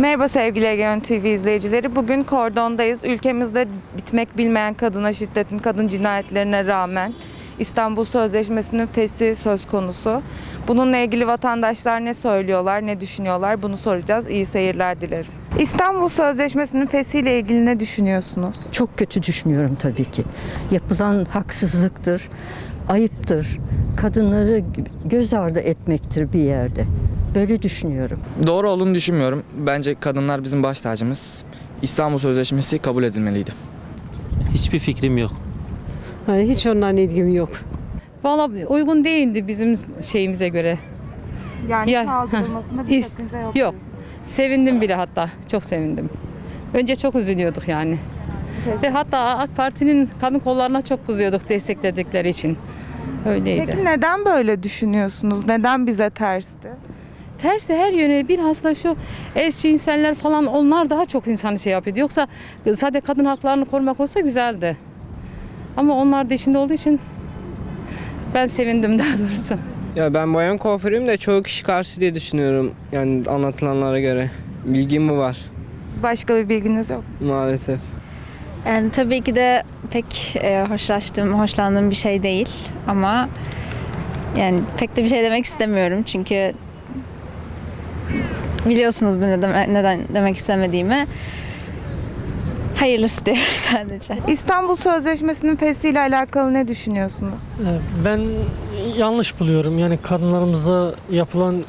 Merhaba sevgili Egeon TV izleyicileri. Bugün kordondayız. Ülkemizde bitmek bilmeyen kadına şiddetin, kadın cinayetlerine rağmen İstanbul Sözleşmesi'nin fesi söz konusu. Bununla ilgili vatandaşlar ne söylüyorlar, ne düşünüyorlar bunu soracağız. İyi seyirler dilerim. İstanbul Sözleşmesi'nin fesiyle ilgili ne düşünüyorsunuz? Çok kötü düşünüyorum tabii ki. Yapılan haksızlıktır, ayıptır. Kadınları göz ardı etmektir bir yerde. Böyle düşünüyorum. Doğru olduğunu düşünmüyorum. Bence kadınlar bizim baş tacımız. İstanbul Sözleşmesi kabul edilmeliydi. Hiçbir fikrim yok. Hani hiç ondan ilgim yok. Valla uygun değildi bizim şeyimize göre. Yani Ya, kaldırılmasında bir sakınca yok yok. Sevindim bile hatta. Çok sevindim. Önce çok üzülüyorduk yani. Ve hatta AK Parti'nin kadın kollarına çok kızıyorduk destekledikleri için. Öyleydi. Peki neden böyle düşünüyorsunuz? Neden bize tersti? Tersi her yöne bilhassa şu eşcinseller falan onlar daha çok insanı şey yapıyordu. Yoksa sadece kadın haklarını korumak olsa güzeldi. Ama onlar da içinde olduğu için ben sevindim daha doğrusu. Ya ben bayan kuaförüyüm de çoğu kişi karşı diye düşünüyorum. Yani anlatılanlara göre. Bilgim mi var Başka bir bilginiz yok. maalesef. Yani tabii ki de pek e, hoşlaştığım, hoşlandığım bir şey değil ama yani pek de bir şey demek istemiyorum çünkü biliyorsunuzdur ne deme- neden demek istemediğimi. Hayırlısı diyorum sadece. İstanbul Sözleşmesi'nin fesiyle alakalı ne düşünüyorsunuz? Ee, Ben yanlış buluyorum. Yani kadınlarımıza yapılan,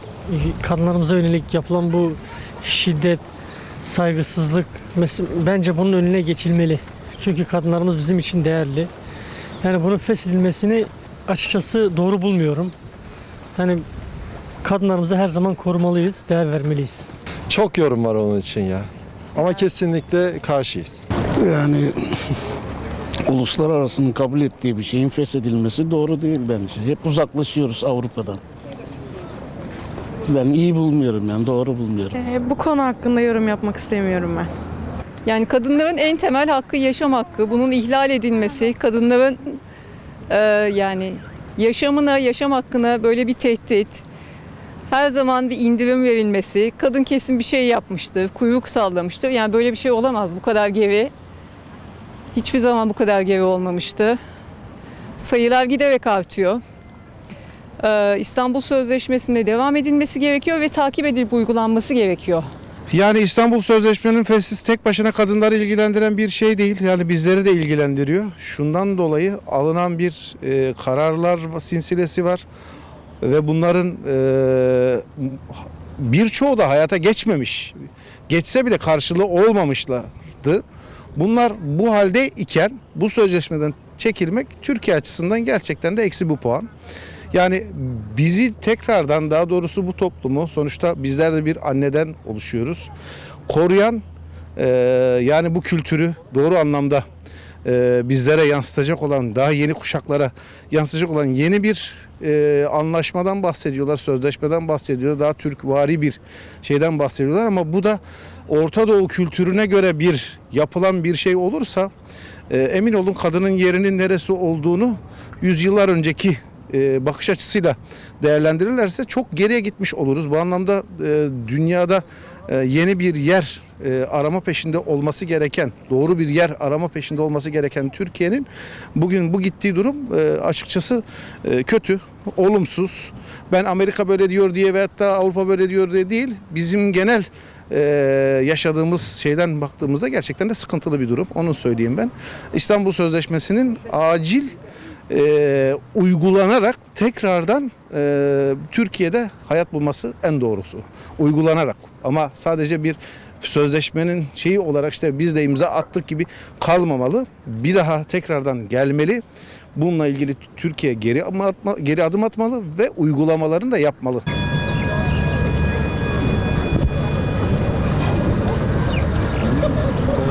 kadınlarımıza yönelik yapılan bu şiddet, saygısızlık bence bunun önüne geçilmeli. Çünkü kadınlarımız bizim için değerli. Yani bunun feshedilmesini açıkçası doğru bulmuyorum. Yani kadınlarımızı her zaman korumalıyız, değer vermeliyiz. Çok yorum var onun için ya. Ama kesinlikle karşıyız. Yani uluslararasının kabul ettiği bir şeyin feshedilmesi doğru değil bence. Hep uzaklaşıyoruz Avrupa'dan. Ben iyi bulmuyorum yani doğru bulmuyorum. bu konu hakkında yorum yapmak istemiyorum ben. Yani kadınların en temel hakkı yaşam hakkı. Bunun ihlal edilmesi, kadınların e, yani yaşamına, yaşam hakkına böyle bir tehdit, her zaman bir indirim verilmesi, kadın kesin bir şey yapmıştır, kuyruk sallamıştır. Yani böyle bir şey olamaz bu kadar geri. Hiçbir zaman bu kadar geri olmamıştı. Sayılar giderek artıyor. E, İstanbul Sözleşmesi'nde devam edilmesi gerekiyor ve takip edilip uygulanması gerekiyor. Yani İstanbul Sözleşmesi'nin fesih tek başına kadınları ilgilendiren bir şey değil. Yani bizleri de ilgilendiriyor. Şundan dolayı alınan bir e, kararlar silsilesi var. Ve bunların e, birçoğu da hayata geçmemiş. Geçse bile karşılığı olmamışlardı. Bunlar bu halde iken bu sözleşmeden çekilmek Türkiye açısından gerçekten de eksi bu puan. Yani bizi tekrardan daha doğrusu bu toplumu sonuçta bizler de bir anneden oluşuyoruz. Koruyan e, yani bu kültürü doğru anlamda e, bizlere yansıtacak olan daha yeni kuşaklara yansıtacak olan yeni bir e, anlaşmadan bahsediyorlar, sözleşmeden bahsediyorlar. Daha Türk vari bir şeyden bahsediyorlar ama bu da Orta Doğu kültürüne göre bir yapılan bir şey olursa e, emin olun kadının yerinin neresi olduğunu yüzyıllar önceki e, bakış açısıyla değerlendirirlerse çok geriye gitmiş oluruz. Bu anlamda e, dünyada e, yeni bir yer arama peşinde olması gereken, doğru bir yer arama peşinde olması gereken Türkiye'nin bugün bu gittiği durum açıkçası kötü, olumsuz. Ben Amerika böyle diyor diye veyahut da Avrupa böyle diyor diye değil, bizim genel yaşadığımız şeyden baktığımızda gerçekten de sıkıntılı bir durum. Onu söyleyeyim ben. İstanbul Sözleşmesi'nin acil e, uygulanarak tekrardan e, Türkiye'de hayat bulması en doğrusu. Uygulanarak ama sadece bir sözleşmenin şeyi olarak işte biz de imza attık gibi kalmamalı. Bir daha tekrardan gelmeli. Bununla ilgili Türkiye geri, atma, geri adım atmalı ve uygulamalarını da yapmalı.